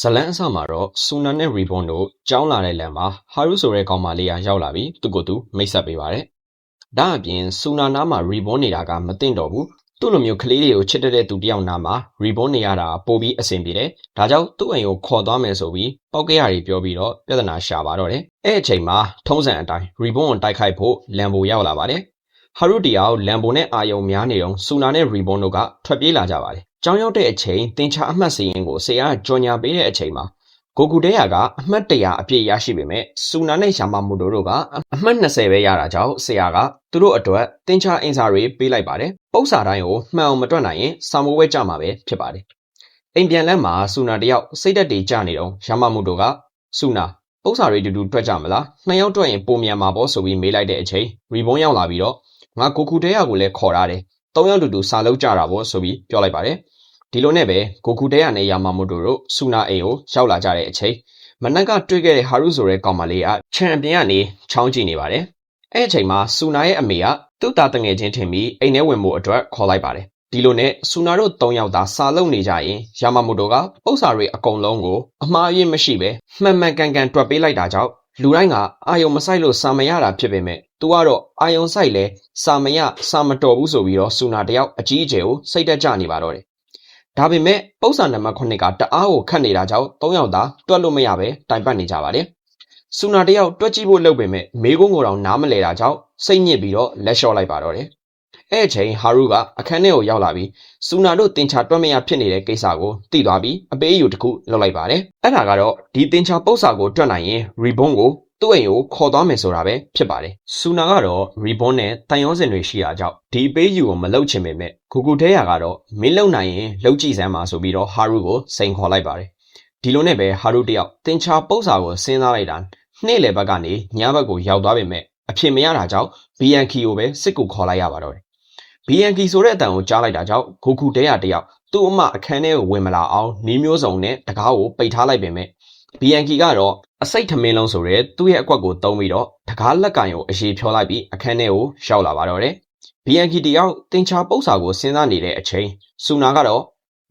ဇလန်းအစမှာတော့ဆူနာနဲ့ရီဘွန်တို့ကြောင်းလာတဲ့လမ်းမှာဟာရုဆိုတဲ့ကောင်မလေးကရောက်လာပြီးသူ့ကိုယ်သူမိတ်ဆက်ပေးပါတယ်။ဒါအပြင်ဆူနာနားမှာရီဘွန်နေတာကမသိတော့ဘူး။သူ့လိုမျိုးကလေးတွေကိုချစ်တဲ့သူတယောက်နားမှာရီဘွန်နေရတာပိုပြီးအဆင်ပြေတယ်။ဒါကြောင့်သူ့အိမ်ကိုခေါ်သွားမယ်ဆိုပြီးပောက်ကရတွေပြောပြီးတော့ပြဿနာရှာပါတော့တယ်။အဲ့အချိန်မှာထုံးစံအတိုင်းရီဘွန်ကိုတိုက်ခိုက်ဖို့လမ်ဘိုရောက်လာပါတယ်။ ဟာရုတယောက်လမ်ဘိုနဲ့အာယုံများနေတော့ဆူနာနဲ့ရီဘွန်တို့ကထွက်ပြေးလာကြပါတယ်။ကျောင်းရောက်တဲ့အချိန်တင်ချာအမှတ်စရင်ကိုဆရာကကြော်ညာပေးတဲ့အချိန်မှာကိုကူတဲယာကအမှတ်တရာအပြည့်ရရှိပေမဲ့စူနာနဲ့ယာမာမိုတိုတို့ကအမှတ်20ပဲရတာကြောင့်ဆရာကသူတို့အတွက်တင်ချာအင်စာတွေပေးလိုက်ပါတယ်။ပု္ပ္ပစာတိုင်းကိုမှန်အောင်မတွက်နိုင်ရင်စာမိုးဝဲကြမှာပဲဖြစ်ပါတယ်။အိမ်ပြန်လမ်းမှာစူနာတယောက်စိတ်သက်တွေကြနေတော့ယာမာမိုတိုကစူနာပု္ပ္ပစာတွေတူတူတွက်ကြမလား။နှစ်ယောက်တွက်ရင်ပုံမြန်မှာပေါ့ဆိုပြီးမေးလိုက်တဲ့အချိန်ရီဘွန်ရောက်လာပြီးတော့ ငါကိုကူတဲယာကိုလည်းခေါ်ထားတယ်။သုံးယောက်တူတူစာလုပ်ကြတာပေါ့ဆိုပြီးပြောလိုက်ပါတယ်။ဒီလိုနဲ့ပဲဂိုကူတဲယာနဲ့ယာမာမိုတိုတို့ဆူနာအိမ်ကိုရောက်လာကြတဲ့အချိန်မနက်ကတွေ့ခဲ့တဲ့ဟာရုဆိုတဲ့ကောင်မလေးကချန်ပီယံကနေချောင်းကြည့်နေပါတယ်။အဲ့အချိန်မှာဆူနာရဲ့အမေကသူ့သားတငယ်ချင်းထင်ပြီးအိမ်ထဲဝင်ဖို့အတွက်ခေါ်လိုက်ပါတယ်။ဒီလိုနဲ့ဆူနာတို့၃ယောက်သာစာလုံနေကြရင်ယာမာမိုတိုကပု္ပ္ပစာတွေအကုန်လုံးကိုအမှားအယွင်းမရှိပဲမှန်မှန်ကန်ကန်တွက်ပေးလိုက်တာကြောင့် လူတိုင်းက အာယုံမဆိုင်လို့ စာမရတာဖြစ်ပေမဲ့သူကတော့ အာယုံဆိုင်လဲစာမရ စာမတော်ဘူးဆိုပြီးတော့ ဆူနာတယောက် အကြီးအကျယ်ကို စိတ်တက်ကြနေပါတော့တယ် ဒါပေမဲ့ပု္ပ္ပာနံပါတ်9ကတအားကိုခတ်နေတာကြောင့်၃ယောက်သာ တွက်လို့မရပဲတိုင်ပတ်နေကြပါတယ်။စူနာတယောက် တွက်ကြည့်ဖို့လုပ်ပေမဲ့မေကုန်းကိုတော့နားမလဲတာကြောင့် စိတ်ညစ်ပြီးတော့ လက်လျှော့လိုက်ပါတော့တယ်။ အဲ့အချိန်ဟာရုကအခန်းထဲကိုရောက်လာပြီးစူနာတို့တင်ချတွက်မရဖြစ်နေတဲ့ကိစ္စကိုသိသွားပြီးအပေးအယူတစ်ခုလုပ်လိုက်ပါတယ်။အဲ့ဒါကတော့ဒီတင်ချပု္ပ္ပာကိုတွက်နိုင်ရင်ရီဘွန်ကိုသူ့အိမ်ကိုခေါ်သွားမယ်ဆိုတာပဲဖြစ်ပါတယ်။ဆူနာကတော့ရီဘွန်နဲ့တန်ရောစင်တွေရှိတာကြောင့်ဒီပေးယူကိုမလုပ်ချင်ပေမဲ့ဂူဂူတဲယာကတော့မင်းလုံနိုင်ရင်လုံကြည့်စမ်းပါဆိုပြီးတော့ဟာရုကိုစိန်ခေါ်လိုက်ပါတယ်။ဒီလိုနဲ့ပဲဟာရုတယောက်တင်ချာပု္ပ္ပာကိုစဉ်းစားလိုက်တာနေ့လယ်ဘက်ကနေညဘက်ကိုရောက်သွားပေမဲ့အဖြစ်မရတာကြောင့် BNK ကိုပဲစစ်ကူခေါ်လိုက်ရပါတော့တယ်။ BNK ဆိုတဲ့အတန်ကိုကြားလိုက်တာကြောင့်ဂူဂူတဲယာတယောက်သူ့အမအခန်းထဲကိုဝင်မလာအောင်နီးမျိုးစုံနဲ့တကားကိုပိတ်ထားလိုက်ပေမဲ့ BNK ကတော့အစိတ်ထမင်းလုံးဆိုတဲ့သူ့ရဲ့အကွက်ကိုတုံးပြီးတော့တကားလက်ကင်ကိုအရေးဖြောလိုက်ပြီးအခန်းထဲကိုရောက်လာပါတော့တယ်။ BNK တယောက်တင်ချာပု္ပ္ပာကိုစဉ်းစားနေတဲ့အချိန်စူနာကတော့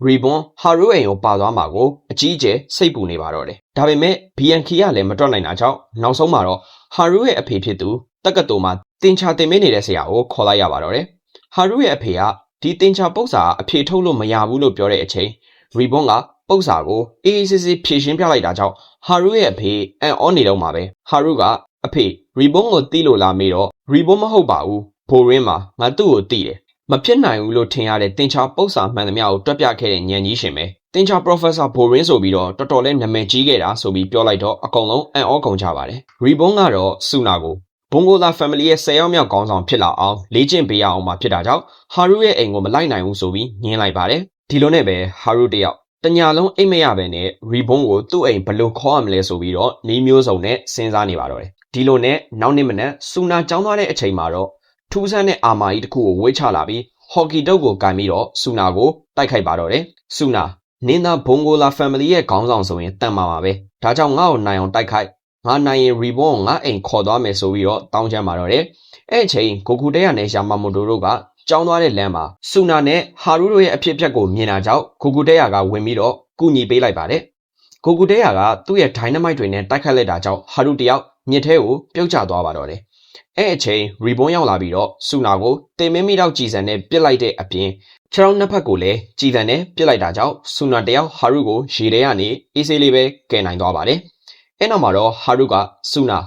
ရီဘွန်ဟာရိုအိမ်ကိုပါသွားမှာကိုအကြီးအကျယ်စိတ်ပူနေပါတော့တယ်။ဒါပေမဲ့ BNK ကလည်းမတွက်နိုင်တာကြောင့်နောက်ဆုံးမှာတော့ဟာရိုရဲ့အဖေဖြစ်သူတက္ကသိုလ်မှာတင်ချာတင်ပေးနေတဲ့ဆရာကိုခေါ်လိုက်ရပါတော့တယ်။ ဟာရိုရဲ့အဖေကဒီတင်ချာပု္ပ္ပာအဖေထုတ်လို့မရဘူးလို့ပြောတဲ့အချိန်ရီဘွန်ကပု္ပ္ပာကိုအေးအေးဆေးဆေးဖြည့်ရှင်းပြလိုက်တာကြောင့်ဟာရုရဲ့အဖေအန်အောနေတော့မှာပဲဟာရုကအဖေရီဘွန်ကိုတီးလို့လာမေးတော့ရီဘွန်မဟုတ်ပါဘူးဘိုရင်းမှာငါသူ့ကိုတီးတယ်မဖြစ်နိုင်ဘူးလို့ထင်ရတဲ့တင်ချာပု္ပ္ပာမှန်သမျှကိုတွက်ပြခဲ့တဲ့ညံကြီးရှင်ပဲတင်ချာ professor ဘိုရင်းဆိုပြီးတော့တော်တော်လေးနာမည်ကြီးခဲ့တာဆိုပြီးပြောလိုက်တော့အကုန်လုံးအန်အောကုန်ကြပါတယ်ရီဘွန်ကတော့ဆူနာကို ဘုံဂိုလာ family ရဲ့10ရောက်မြောက်ခေါင်းဆောင်ဖြစ်လာအောင်လေ့ကျင့်ပေးရအောင်မှာဖြစ်တာကြောင့်ဟာရုရဲ့အိမ်ကိုမလိုက်နိုင်ဘူးဆိုပြီးညင်းလိုက်ပါတယ်ဒီလိုနဲ့ပဲဟာရုတယောက်တညာလုံးအိတ်မရပဲနဲ့ရီဘုံကိုသူ့အိမ်ဘလို့ခေါ်ရမလဲဆိုပြီးတော့နေမျိုးစုံနဲ့စဉ်းစားနေပါတော့တယ်ဒီလိုနဲ့နောက်နေ့မနက်စူနာကျောင်းသွားတဲ့အချိန်မှာတော့ထူးဆန်းတဲ့အာမာကြီးတစ်ခုကိုဝေးချလာပြီးဟော်ကီတုတ်ကိုကင်ပြီးတော့စူနာကိုတိုက်ခိုက်ပါတော့တယ်စူနာနင်းသားဘုံဂိုလာ family ရဲ့ခေါင်းဆောင်ဆိုရင်တန်ပါပါပဲဒါကြောင့်ငါ့ကိုနိုင်အောင်တိုက်ခိုက် ငါနိုင်ရင်ရီဘွန်ကိုငါအိမ်ခေါ်သွားမယ်ဆိုပြီးတော့တောင်းချမ်းပါတော့တယ်အဲ့အချိန်ဂိုကူတဲရနဲ့ယာမာမိုတိုတို့ကကြောင်းသွားတဲ့လမ်းမှာဆူနာနဲ့ဟာရူတို့ရဲ့အဖြစ်အပျက်ကိုမြင်တာကြောင့်ဂူဂူတဲယာကဝင်ပြီးတော့ကူညီပေးလိုက်ပါတယ်။ဂူဂူတဲယာကသူ့ရဲ့ဒိုင်နမိုက်တွေနဲ့တိုက်ခတ်လိုက်တာကြောင့်ဟာရူတယောက်မြစ်ထဲကိုပြုတ်ကျသွားပါတော့တယ်။အဲ့အချိန်ရီဘွန်ရောက်လာပြီးတော့ဆူနာကိုတင်မင်းမိတော့ကြည်စံနဲ့ပစ်လိုက်တဲ့အပြင်ခြေထောက်နှစ်ဖက်ကိုလည်းကြည်စံနဲ့ပစ်လိုက်တာကြောင့်ဆူနာတယောက်ဟာရူကိုရေထဲကနေအေးဆေးလေးပဲကယ်နိုင်သွားပါတယ်။ အဲ့နောက်မှာတော့ဟာရူကဆူနာ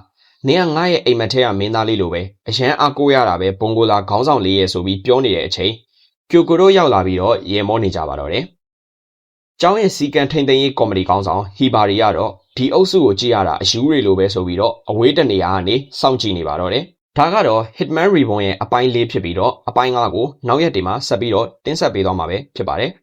နင်ကငါ့ရဲ့အိမ်မက်ထဲကမင်းသားလေးလိုပဲအရန်အားကိုးရတာပဲဘုံကိုလာခေါင်းဆောင်လေးရဲ့ဆိုပြီးပြောနေတဲ့အချိန်ကျိုကိုတို့ရောက်လာပြီးတော့ရေမောနေကြပါတော့တယ်။ကျောင်းရဲ့စီကံထိန်သိမ်းရေးကော်မတီခေါင်းဆောင်ဟီဘာရီကတော့ဒီအုပ်စုကိုကြည့်ရတာအယူတွေလိုပဲဆိုပြီးတော့အဝေးတနေရာကနေစောင့်ကြည့်နေပါတော့တယ်။ဒါကတော့ Hitman Reborn ရဲ့အပိုင်း၄ဖြစ်ပြီးတော့အပိုင်း၅ကိုနောက်ရက်တွေမှာဆက်ပြီးတော့တင်ဆက်ပေးသွားမှာပဲဖြစ်ပါတယ်။